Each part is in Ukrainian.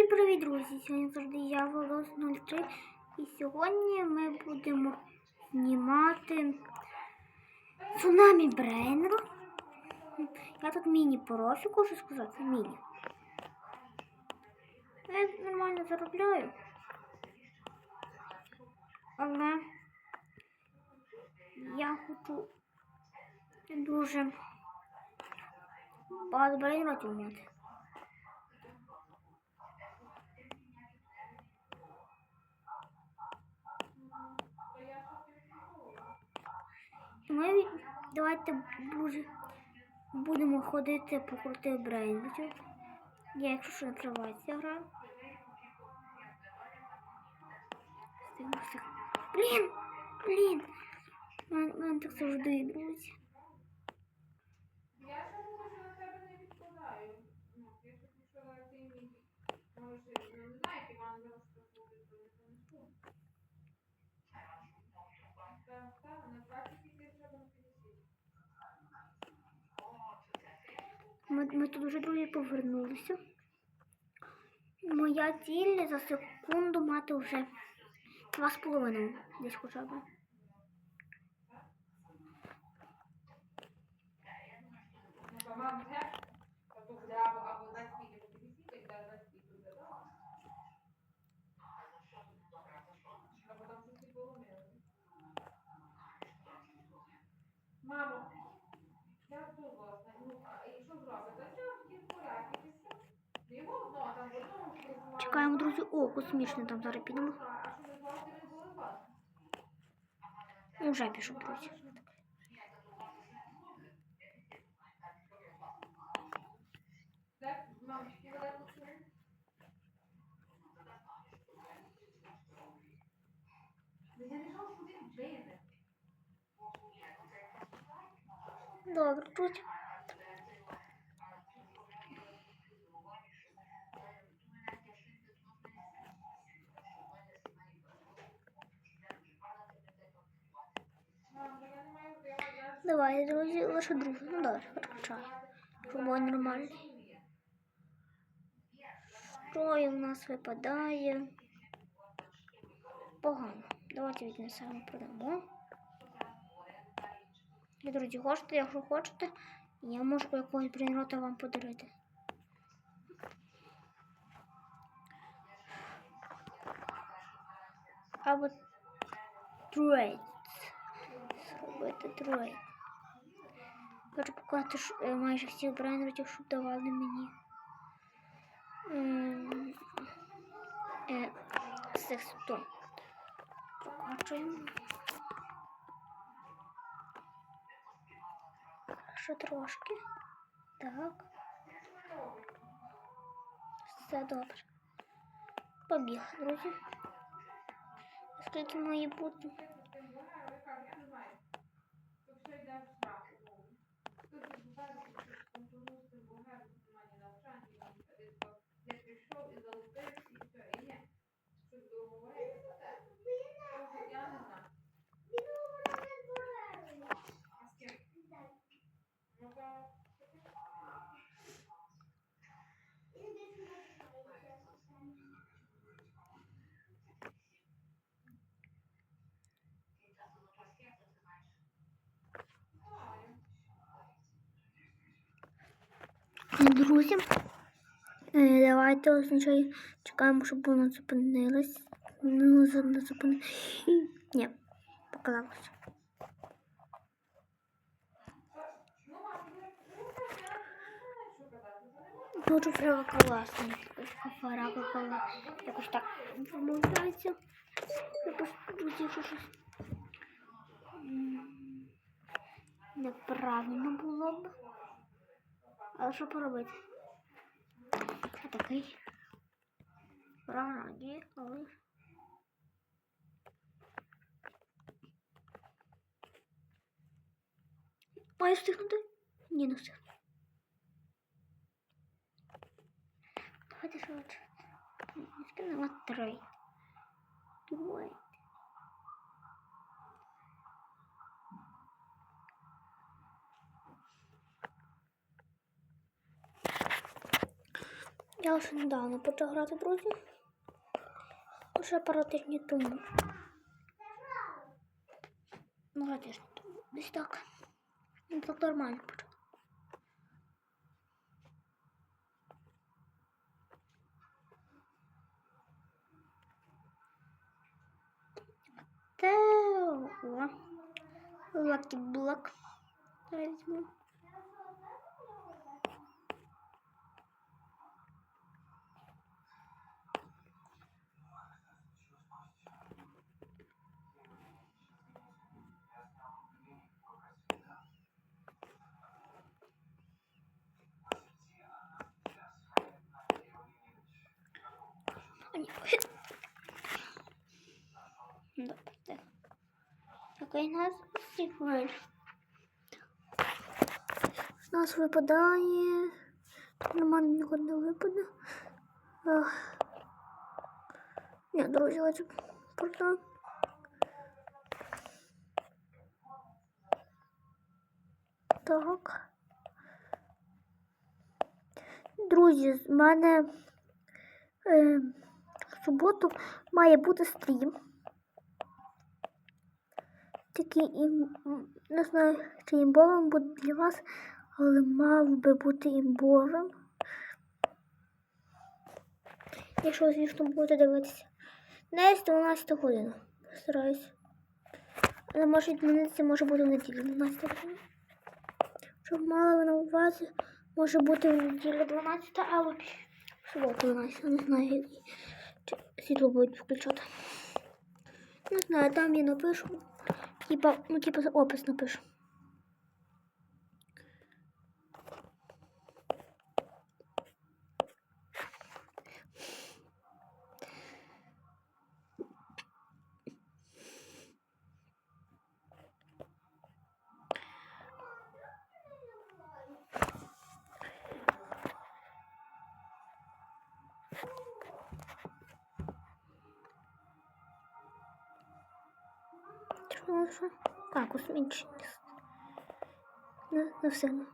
Всім привіт, друзі! Сьогодні завжди я Волос 03 і сьогодні ми будемо знімати Цунамі Брейнер. Я тут міні-профі, хочу сказати, міні. Я нормально заробляю. Але я хочу дуже багато брейнротів мати. Ми давайте буде, будемо ходити по крутих брейнбутів. Я якщо що накривається гра. Блін! Блін! Мен, мен так завжди, друзі. Я що тебе не відкладаю. Ну, я ж пішла ти мій. Може, ну, не знаю, як Іван зараз буде, то не понесу. Так, так, на 20 тисяч треба на 50. Ми, ми тут вже друзі повернулися. Моя ціль за секунду мати вже два з половиною десь хоча б. Ну, то мам, вже, то тут буде або, або 25, або 50, і зараз 25 буде, так? А потім щось і поломили. Мамо, я тут власне, ну, а і що зробити? Та що тоді в порядку, і все. Ну, Його одно там в одному прислали. Чекаємо, друзі. О, космічно там зараз підемо. А що ви зробите, не Давай, друзі, лише друг. Ну почали. Щоб було нормально. Що у нас випадає? Погано. Давайте віднесемо, продамо. І, друзі, хочете, якщо хочете, я можу якогось брейнрота вам подарити. Або трейд. Зробити трейд. Хочу показати е, майже всіх брендерів, щоб давали мені. Е, цих 100. Прокачуємо. Ще трошки. Так. Все добре. Побіг, друзі. Скільки має бути? я не знаю. То все йде в страху. Тут бачите, що компонуси Булгар виконання навчання, я прийшов і залупився, і все, і ні. Щоб договорити за те. Тобто Я не знаю. А з ким? Ну, то... Друзі, е, давайте означає, чекаємо, щоб вона зупинилась. Ну, не зупинилась. Ні, показалося. Дуже прямо класно. Фара какала. Якось так промовляється. Якось друзі, що щось неправильно було б. Але що поробити? Я такий. Раді, але. Маю встигнути? Ні, не встигну. Давайте швидше. Скинемо три. Давай. Я лише недавно почав грати, друзі. Лише пару тижнів тому. Може тиждень тому. Десь так. Ну, так нормально почав. Тео. Лаки блок. Возьму. А, Добре. Такий нас. У нас випадає. Нормально нікого не випаде. Ні, друзі, давайте просто. Так. Друзі, з мене е, суботу має бути стрім. Такий ім, не знаю, чи імбовим буде для вас, але мав би бути імбовим. Якщо, звісно, будете дивитися. Десь 12 година. Постараюсь. Але може змінитися, може бути в неділю 12 година. Щоб мали на увазі, може бути в неділю 12, але в суботу 12. Не знаю, світло будуть включати. Не знаю, там я напишу. Типа, ну, типа опис напишу. А, космічний.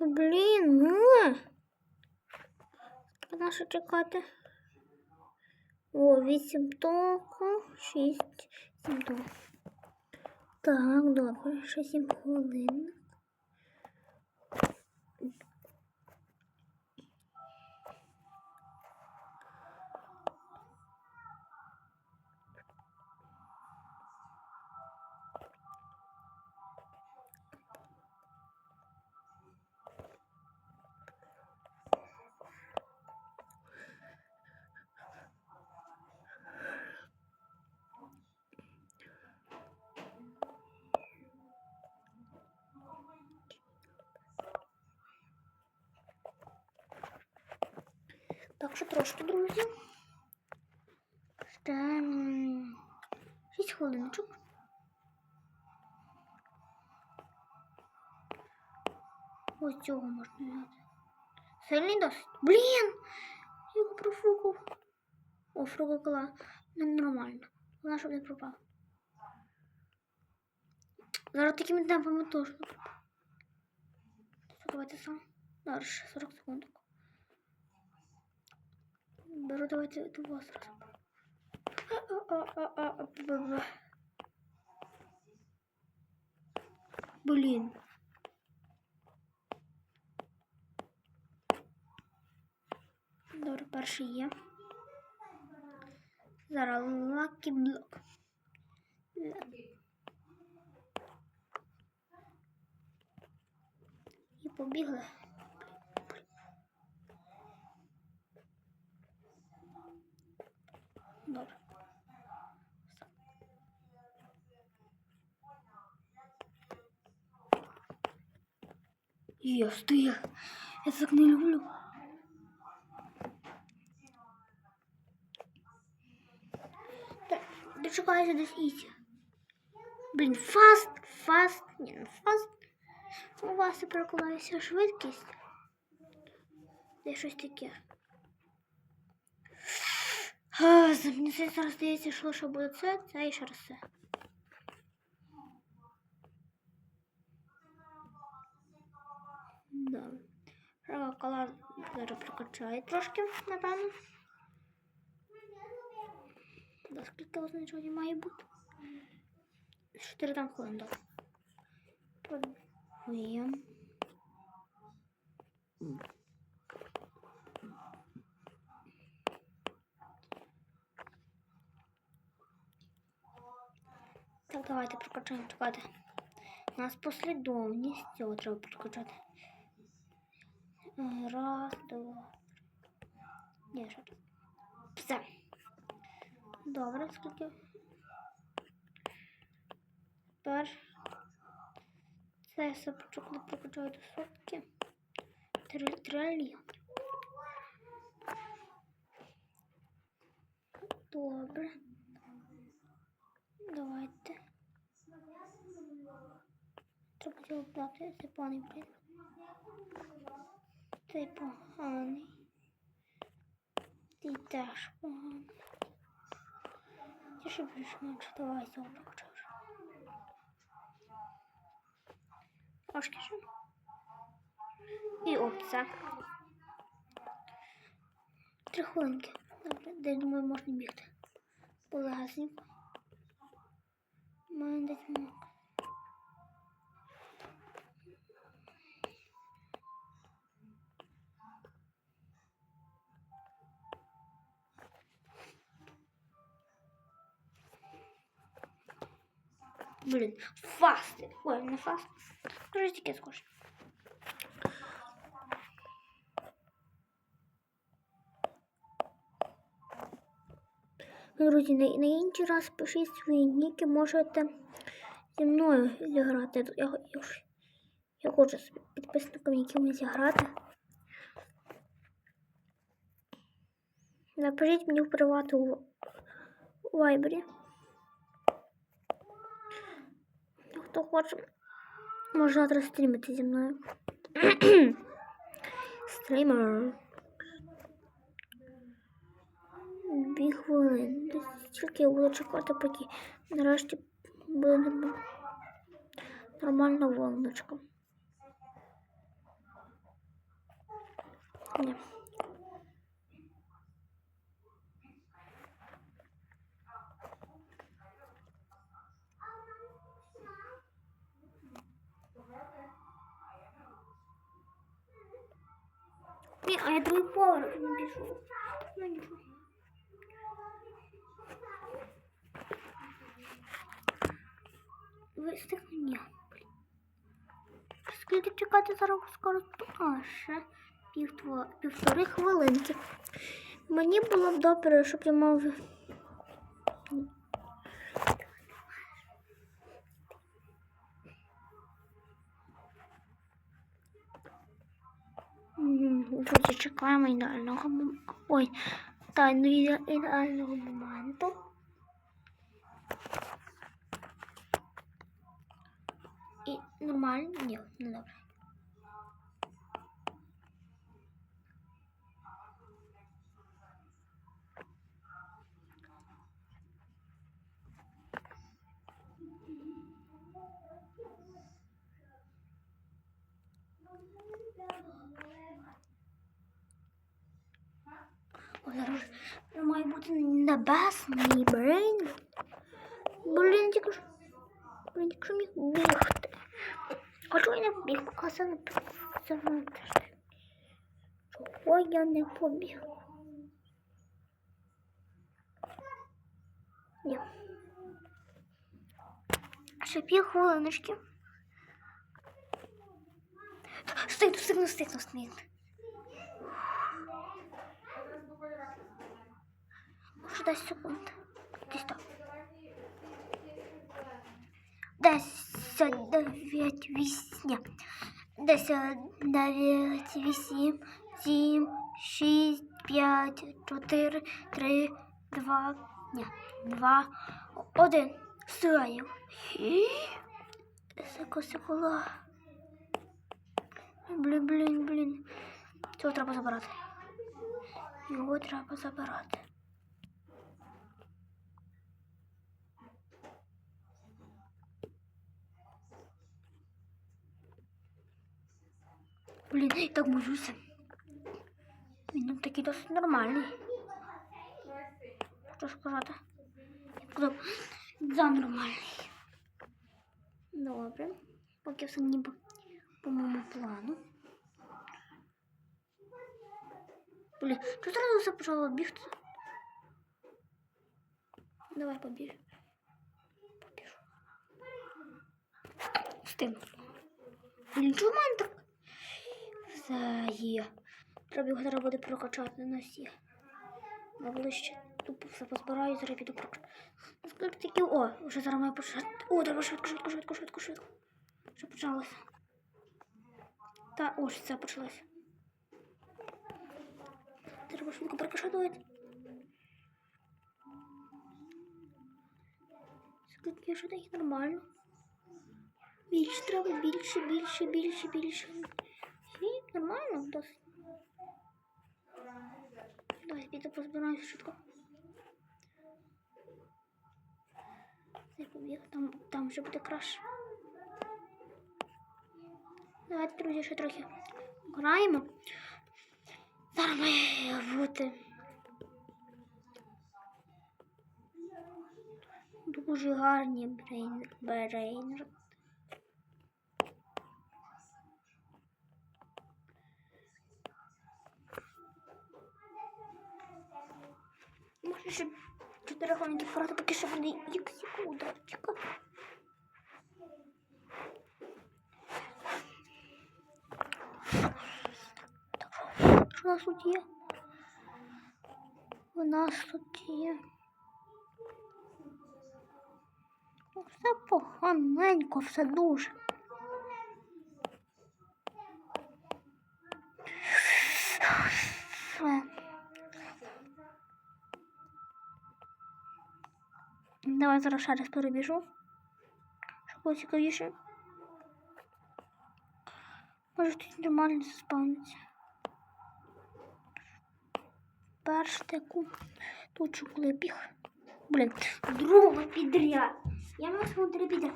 Ну, ну Треба ще Блін, чекати? О, 8 току, шість, сім току. Так, добре, ще 7 хвилин. Так що трошки, друзі. Ще м, шість хвилиночок. Ось цього можна взяти. Сильний досить. Блін! Його профукав. О, фругакла. Ну, нормально. Вона щоб не пропав. Зараз такими темпами не пропав. Давайте сам. Ще 40 секунд. Беру давайте раз. А-а-а-а-а-а-б-б. Блін. Добре, перший є. Зараз лакі блок. І побігли. Добре. Єс, ти я. Так не люблю. Так, чекаю десь ізі. Блін, фаст, фаст, ні, не фаст. У вас і перекладається швидкість. Де щось таке. Мені зараз здається, що лише буде це, це і ще раз це. Да. Права кола зараз прокачає трошки, напевно. Да, скільки означення має бути? 4 там хвилин, добре. Пробуємо. Так, давайте прокачаємо. Чекайте. У нас послідовність. Цього треба прокачати. Раз, два. Ні, що тут? Все. Добре, скільки? Тепер це все почекно прокачаю до сотки. Три трильйон. Добре. Давайте. Треба цього брати. Це поганий блін. Цей поганий. Ти теж поганий. Ти ще більш менше давай цього прокачаєш. Трошки ще. І оце. Три хвилинки. Добре, де думаю, можна бігти. Полегасенько. У мене десь мок. Блін, фаст. Ой, не фаст. Дуже тільки схоже. Друзі, на, інший раз пишіть свої ніки, можете зі мною зіграти. Я, я, я хочу з підписниками якимось зіграти. Напишіть мені в приват у у вайбері. Хто хоче, може завтра стрімити зі мною. Стрімер. Дві хвилини. Тільки я буду чекати, поки нарешті буде норм- нормальна волночка. Ні. Ні, а я другий поверх не пішов. Ну нічого. Вистигнення. Скільки чекати зараз скоро? А, ще півтво, півтори хвилинки. Мені було б добре, щоб я мав. М, Друзі, чекаємо ідеального мом- Ой, тайну іде- ідеального моменту. І нормально? Ні, не добре. О, зараз має бути небесний брейн. Блін, тільки ж. Блін, якщо міг бігти. А я не побіг? Не це теж. Чого я не побіг? Ні. Ще пів хвилиночки. Стигну, стигну, стигну, стигну. Може 10 секунд. Десь так. 10, 9, 8, ні. 10, 9, 8, 7, 6, 5, 4, 3, 2, ні, 2, Один. Сраїв. Секо, секула. Блін, блін, блін. Цього треба забирати. Його треба забирати. Блін, я так мужуся. Він ну, такий досить нормальний. Що сказати? Я сказав, за нормальний. Добре. Поки все ніби по моєму плану. Блін, що зразу все почало бігти? Давай побіж. Побіжу. З тим. Блін, чому в мене так? Все є. Треба його зараз буде прокачати на всіх. На ближче тупо все позбираю, зараз піду прокачати. Скільки такі. О, вже зараз має почати. О, треба швидко, швидко, швидко, швидко, швидко. Що почалося? Та ось все почалося. Треба швидко прокачати. Скільки їх нормально. Більше треба, більше, більше, більше, більше. Нормально досить. Давай піду позбираюся швидко. Там, там вже буде краще. Давайте, друзі, ще трохи граємо. Зараз має бути. Дуже гарні брейн, брейнер. Може ще 4 хвилинки вперед, поки що буде іксіку ударчика. Що у нас тут є? У нас тут є. Все поганенько, все дуже. Давай зараз ще раз перебіжу. Щоб було цікавіше. Може тут нормально заспавниться. Перш таку точку коли біг. Блін, другого підряд. Я свого три підряд.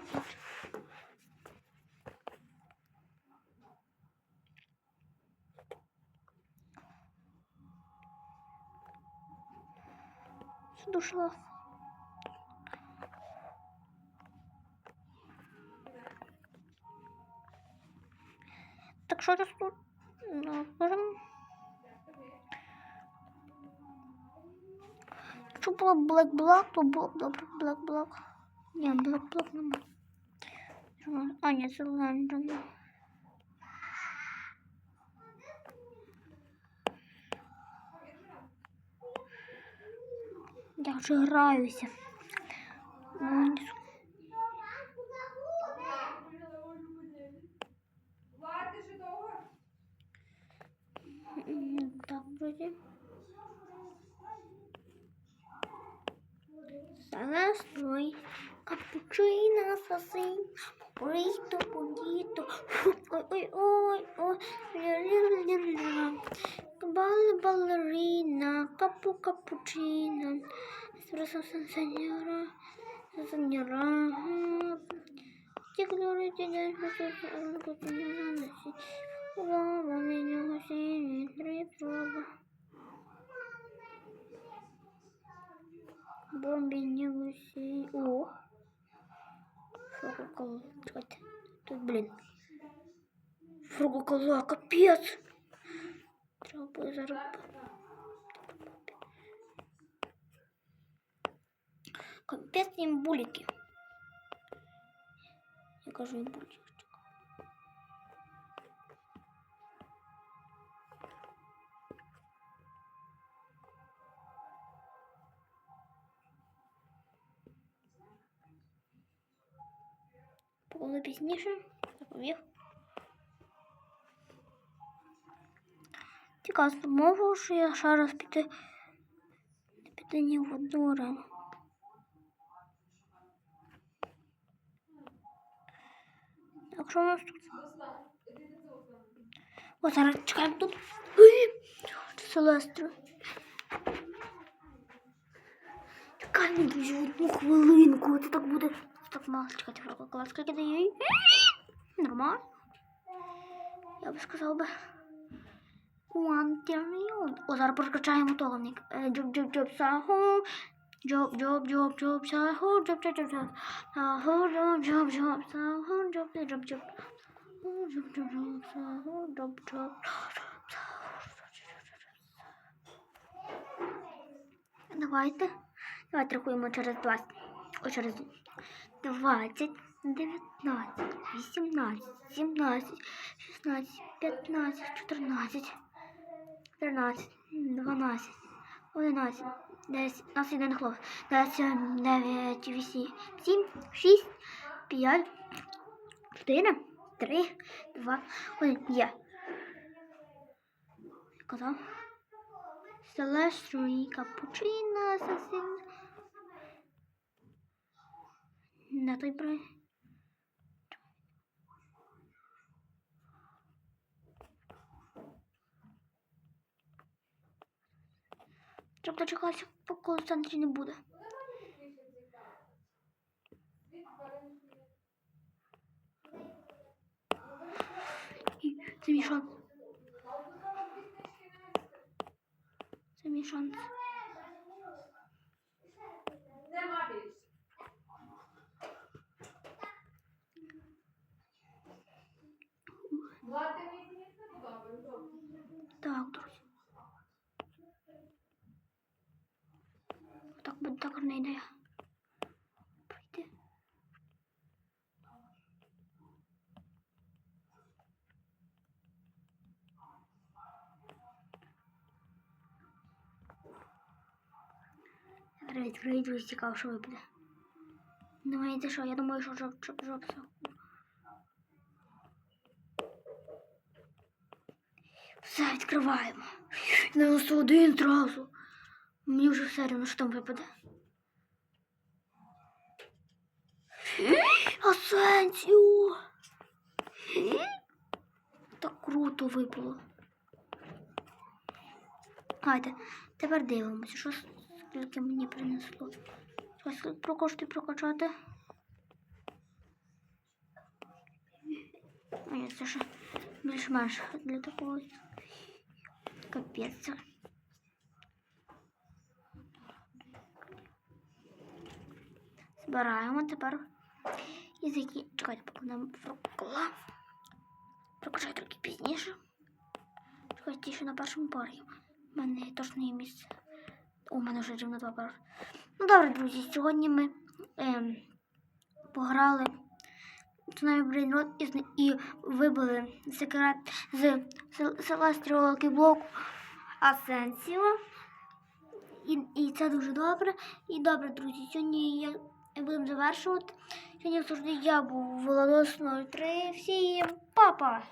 Душла. Так що тут? Ну, можемо. Якщо було Black, то було б добре Black. Ні, Black нема. А, ні, це Лендон. Я вже граюся. Ну, Влад, ти ще довго? м, Так, друзі. Зараз мой капучино соси. Буррито, буррито. Ой, ой, ой, ой. Ля-ля-ля-ля-ля. Бал балерина, капу капучино. Espresso сеньора, сеньора. Тигры тебя что-то Рома меня синий три проба. Бомби не гуси. О! Фругукола. Чекайте. Тут, блін. Фругукола, капець. Треба буде зараз. Капець їм буліки. Я кажу їм буліки. Коли пізніше заповів. Цікаво, можу, що я ще раз піти, піти не в одну рану. Що у нас тут? О, зараз чекаємо тут. Ой, Селестру. Чекаємо, друзі, одну хвилинку. Це так буде. Так мало. Чекайте, врага клас. Скільки дає? Нормально. Я би сказав би. One. О, зараз прокачаємо толовник. Е, Джоб, джоб, саху. Джоб, джоб, джоб, джоб, саху. Джоб, джоб, джоб, джоб. Саху, джоб, джоб, джоб, саху. Джоб, джоб, джоб, джоб. Джоб, джоб, джоб, саху. Джоб, джоб. Давайте. Давайте рахуємо через 20. О, через 20, 19, 18, 17, 16, 15, 14, 13, 12, 11, 10, у нас один хлоп. 10, 9, 8, 7, 6, 5, 4, 3, 2, 1. Є. Казав. І Капучино, Асасин. На той брай. Щоб дочекатися, поки Олександрі не буде. Це мій шанс. Це мій шанс. Нема більше. Влад, ти мені не добре, добре. Так, друзі. Так буде так гарна ідея. Пройти. Відкрию, друзі, цікаво, що випаде. Думаєте, що? Я думаю, що жоп, жоп, жоп, все. Відкриваємо. 91 зразу. Мені вже все рівно, що там випаде. Асенсіо! Так круто випало. Гайте, тепер дивимося, що скільки мені принесло. Щось прокошти прокачати. Ні, це ж більш-менш для такого. Капець. Збираємо тепер язики. Чекайте, поки нам прокола. Прокачаю трохи пізніше. Чекайте, ще на першому парі. У мене точно є місце. У мене вже рівно два пари. Ну добре, друзі, сьогодні ми ем, пограли Цунамі Брейнрот і, зна- і вибили секрет з Celestial блоку Асенсіо. І, і це дуже добре. І добре, друзі, сьогодні я будемо завершувати. Сьогодні завжди я був Володос 03. Всім папа!